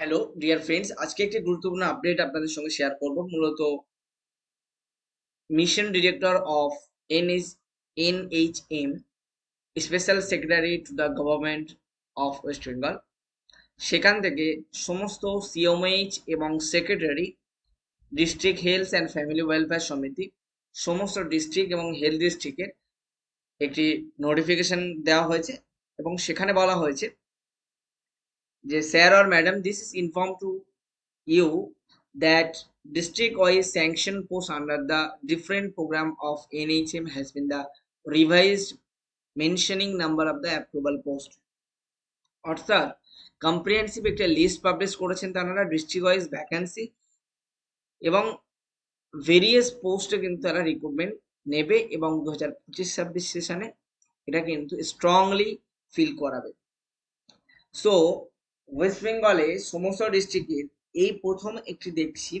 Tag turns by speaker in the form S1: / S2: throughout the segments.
S1: Hello dear friends আজকে একটি গুরুত্বপূর্ণ আপডেট আপনাদের সঙ্গে শেয়ার করব। মূলত mission director of NS NHM special secretary to the government of West Bengal সেখান থেকে সমস্ত সিএমএইচ এবং secretary district health and family welfare সমিতি, সমস্ত ডিস্ট্রিক্ট এবং হেলথ ডিস্ট্রিক্টের একটি নোটিফিকেশন দেওয়া হয়েছে এবং সেখানে বলা হয়েছে যে sir R madam this is inform to you that district wise sanction post under the different programme of NHM has been the revised mentioning number of the approval post অর্থাৎ কম্প্রিহেন্সিভ একটা list publish করেছেন তারা district wise vacancy এবং various পোস্টে কিন্তু তারা recruitment নেবে এবং দু হাজার পঁচিশ ছাব্বিশ সেশনে এটা কিন্তু স্ট্রংলি ফিল করাবে। সো ওয়েস্ট বেঙ্গলে সমস্ত ডিস্ট্রিক্টের এই প্রথম একটি দেখছি,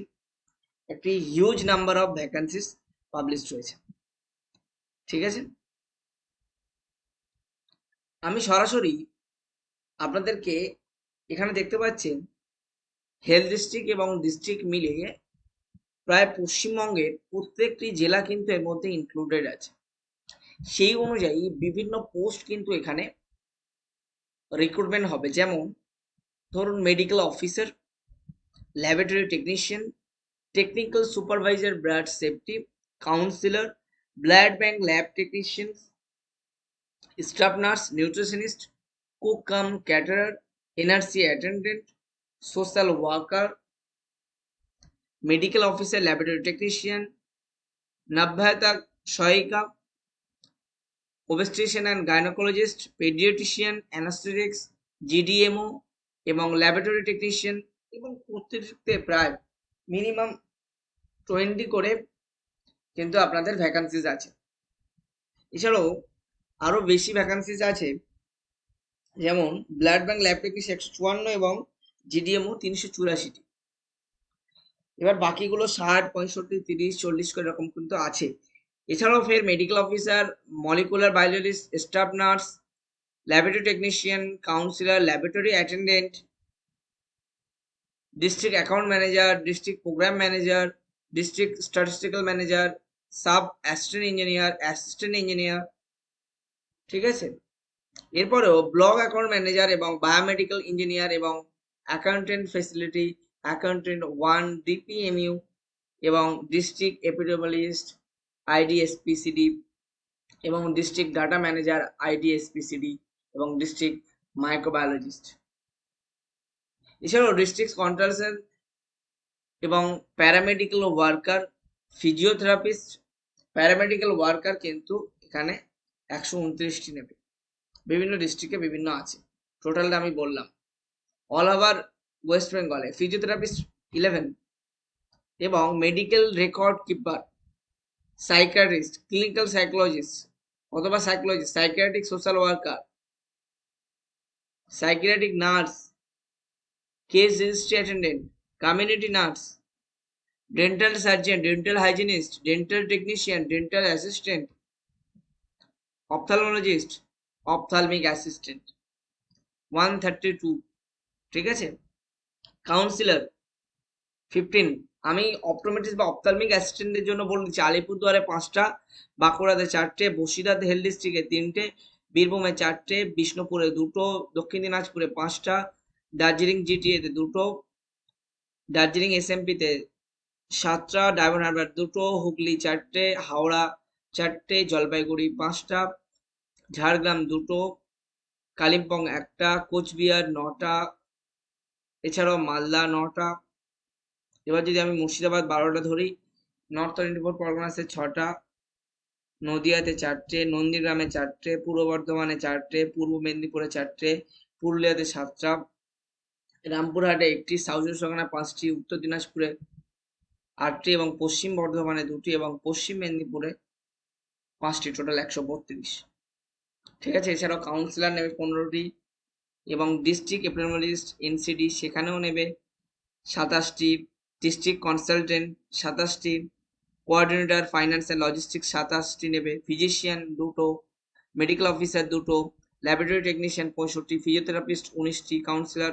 S1: একটি huge number of vacancies publish হয়েছে। ঠিক আছে? আমি সরাসরি আপনাদেরকে এখানে দেখতে পাচ্ছেন হেলথ ডিস্ট্রিক্ট এবং ডিস্ট্রিক্ট মিলিয়ে প্রায় পশ্চিমবঙ্গের প্রত্যেকটি জেলা কিন্তু এর মধ্যে ইনক্লুডেড আছে। সেই অনুযায়ী বিভিন্ন পোস্ট কিন্তু এখানে রিক্রুটমেন্ট হবে। যেমন ধরুন medical officer laboratory technician technical supervisor blood safety counsellor blood bank lab technician staff nurse nutritionist cook cum caterer NRC attendant social worker medical officer laboratory technician নাভ্যায়তা সহায়িকা obstetrician and gynaecologist paediatrician anaesthetics GDMO এবং laboratory technician এবং প্রত্যেকতে প্রায় minimum twenty করে কিন্তু আপনাদের vacancies আছে। এছাড়াও আরও বেশি ভ্যাকান্সিজ আছে, যেমন ব্লাড ব্যাংক ল্যাব টেকনিশিয়ান একশো চুয়ান্ন এবং জিডিএমও তিনশো চুরাশিটি। এবার বাকিগুলো ষাট, পঁয়ষট্টি, তিরিশ, চল্লিশ করে এরকম কিন্তু আছে। এছাড়াও ফের medical officer molecular biologist staff nurse laboratory technician counsellor laboratory attendant district account manager district programme manager district statistical manager sub assistant engineer assistant engineer ঠিক আছে? এরপরেও ব্লক অ্যাকাউন্ট ম্যানেজার এবং বায়োমেডিক্যাল ইঞ্জিনিয়ার এবং accountant facility accountant one DPMU এবং district epidemiologist IDSPCD এবং district data manager IDSPCD এবং district microbiologist এছাড়াও district কন্ট্রালসের এবং paramedical worker physiotherapist paramedical worker কিন্তু এখানে একশো উনত্রিশটি নেবে। বিভিন্ন ডিস্ট্রিক্টে বিভিন্ন আছে। টোটালটা আমি বললাম। অল ওভার ওয়েস্ট বেঙ্গলে ফিজিওথেরাপিস্ট ইলেভেন এবং medical record keeper psychiatrist clinical psychologist অথবা psychologist psychiatric social worker psychiatric nurse case registry attendant community nurse dental surgeon dental hygienist dental technician dental assistant ophthalmologist ophthalmic assistant one thirty two ঠিক আছে? Counsellor fifteen আমি optometrist বা ophthalmic অ্যাসিস্ট্যান্টের জন্য বলছি আলিপুরদুয়ারে পাঁচটা, বাঁকুড়াতে চারটে, বসিরহাট হেলথ ডিস্ট্রিক্টে তিনটে বীরভূমে চারটে, বিষ্ণুপুরে দুটো, দক্ষিণ দিনাজপুরে পাঁচটা, দার্জিলিং জিটিএতে দুটো, দার্জিলিং এসএমপিতে সাতটা, ডায়মন্ড হারবার দুটো, হুগলি চারটে, হাওড়া চারটে, জলপাইগুড়ি পাঁচটা, ঝাড়গ্রাম দুটো, কালিম্পং একটা, কোচবিহার নটা, এছাড়াও মালদা নটা। এবার যদি আমি মুর্শিদাবাদ বারোটা ধরি, নর্থ ফোর পরগনাসে ছটা নদিয়াতে চারটে, নন্দীগ্রামে চারটে, পূর্ব বর্ধমানে চারটে, পূর্ব মেদিনীপুরে চারটে, পুরুলিয়াতে সাতটা, রামপুরহাটে একটি, সাউথ চব্বিশ পাঁচটি, উত্তর দিনাজপুরে আটটি এবং পশ্চিম বর্ধমানে দুটি এবং পশ্চিম মেদিনীপুরে পাঁচটি, টোটাল একশো বত্রিশ। ঠিক আছে, এছাড়াও কাউন্সিলর নেবে পনেরোটি এবং ডিস্ট্রিক্ট এপিডেমোলজিস্ট এনসিডি সেখানেও নেবে সাতাশটি ডিস্ট্রিক্ট কনসালটেন্ট সাতাশটি কোঅর্ডিনেটর ফাইন্যান্স অ্যান্ড লজিস্টিক্স সাতাশটি নেবে ফিজিশিয়ান দুটো মেডিকেল অফিসার দুটো ল্যাবরেটরি টেকনিশিয়ান পঁয়ষট্টি ফিজিওথেরাপিস্ট উনিশটি কাউন্সিলর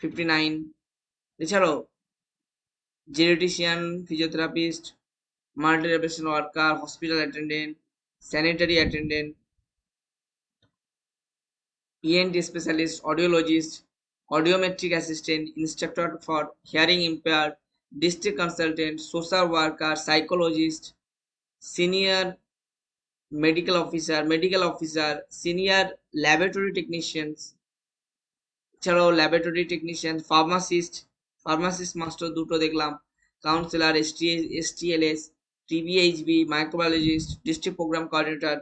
S1: ফিফটি নাইন এছাড়াও geneticist physiotherapist multi rehabilitation worker hospital attendant sanitary attendant ENT specialist audiologist audiometric assistant instructor for hearing impaired, district consultant, social worker, psychologist, senior medical officer, medical officer, senior laboratory technicians, এছাড়াও laboratory technician pharmacist pharmacist master দুটো দেখলাম counsellor ST STLS TBHB microbiologist district programme coordinator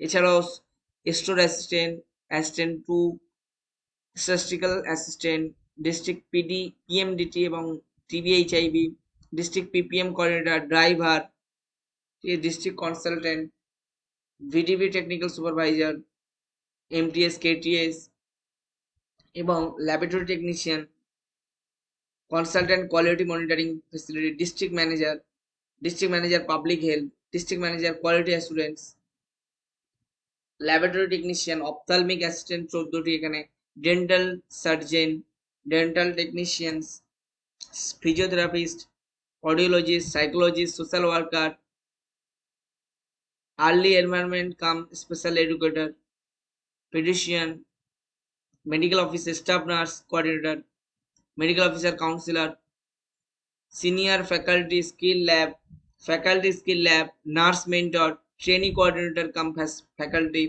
S1: এছাড়াও store assistant assistant two statistical assistant district PD PMDT এবং TBHIB district PPM coordinator driver district consultant VDB technical supervisor MTS KTS এবং laboratory technician consultant quality monitoring facility district manager district manager public health district manager quality assurance laboratory technician ophthalmic assistant চোদ্দটি এখানে dental surgeon dental technicians physiotherapist audiologist psychologist social worker early environment cum special educator paediatrician medical officer staff nurse coordinator medical officer counsellor senior faculty skill lab faculty skill lab nurse mentor training coordinator cum faculty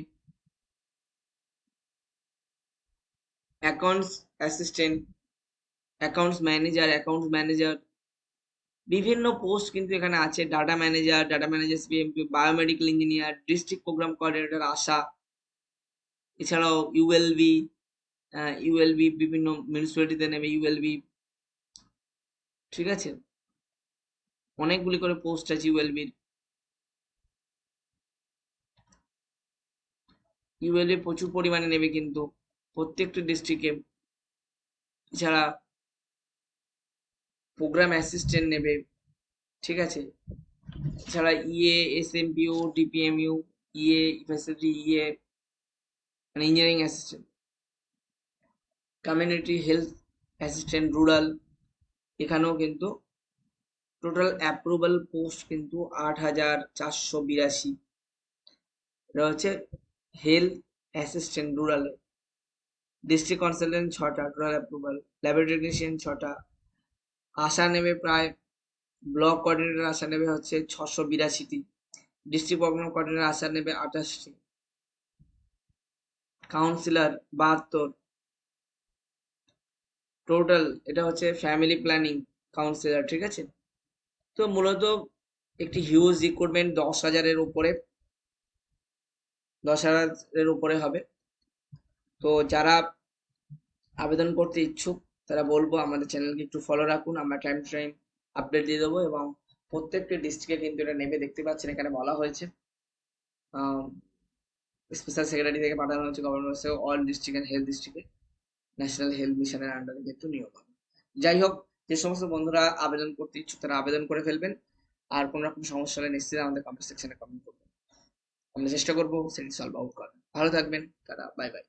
S1: accounts assistant accounts manager accounts manager বিভিন্ন post কিন্তু এখানে আছে। Data manager data manager CMP biomedical engineer district programme coordinator ASHA, এছাড়াও ULB ULB বিভিন্ন মিউনিসিপ্যালিটিতে নেবে ULB ঠিক আছে? অনেকগুলি করে পোস্ট আছে ইউএলবির ইউএলবি প্রচুর পরিমাণে নেবে কিন্তু প্রত্যেকটা ডিস্ট্রিক্টে এছাড়া প্রোগ্রাম অ্যাসিস্ট্যান্ট নেবে, ঠিক আছে? এছাড়া EA S M PO DPMU EA facility EA মানে engineering assistant community health assistant rural এখানেও কিন্তু টোটাল অ্যাপ্রুভাল পোস্ট কিন্তু আট হাজার চারশো বিরাশি। এটা হচ্ছে হেলথ অ্যাসিস্ট্যান্ট রুরালে ডিস্ট্রিক্ট কনসালটেন্ট ছটা টোটাল অ্যাপ্রুভাল ল্যাবরেটরি টেকনিশিয়ান ছটা। আশা নেবে প্রায় ব্লক কোঅর্ডিনেটর আশা নেবে হচ্ছে ছশো বিরাশিটি। ডিস্ট্রিক্ট প্রোগ্রাম কোঅর্ডিনেটর আশা নেবে আঠাশটি। কাউন্সিলর বাহাত্তর। টোটাল এটা হচ্ছে ফ্যামিলি প্ল্যানিং কাউন্সিলর ঠিক আছে? তো মূলত একটি হিউজ রিক্রুটমেন্ট দশ হাজারের উপরে, দশ হাজারের উপরে হবে। তো যারা আবেদন করতে ইচ্ছুক, তারা বলব আমাদের চ্যানেলকে একটু ফলো রাখুন। আমরা টাইম টু টাইম আপডেট দিয়ে দেবো এবং প্রত্যেকটি ডিস্ট্রিক্টে কিন্তু এটা নেমে দেখতে পাচ্ছেন, এখানে বলা হয়েছে। স্পেশাল সেক্রেটারি থেকে পাঠানো হয়েছে গভর্নমেন্ট অল ডিস্ট্রিক্ট হেলথ ডিস্ট্রিক্টে ন্যাশনাল হেলথ মিশনের আন্ডারে কিন্তু নিয়োগ হবে। যাই হোক, যে সমস্ত বন্ধুরা আবেদন করতে ইচ্ছুক, তারা আবেদন করে ফেলবেন। আর কোনো রকম সমস্যা হলে নিশ্চিত আমাদের কমেন্ট সেকশনে কমেন্ট করবেন। আমরা চেষ্টা করব সেটি সলভ আউট করার। ভালো থাকবেন তারা বাই বাই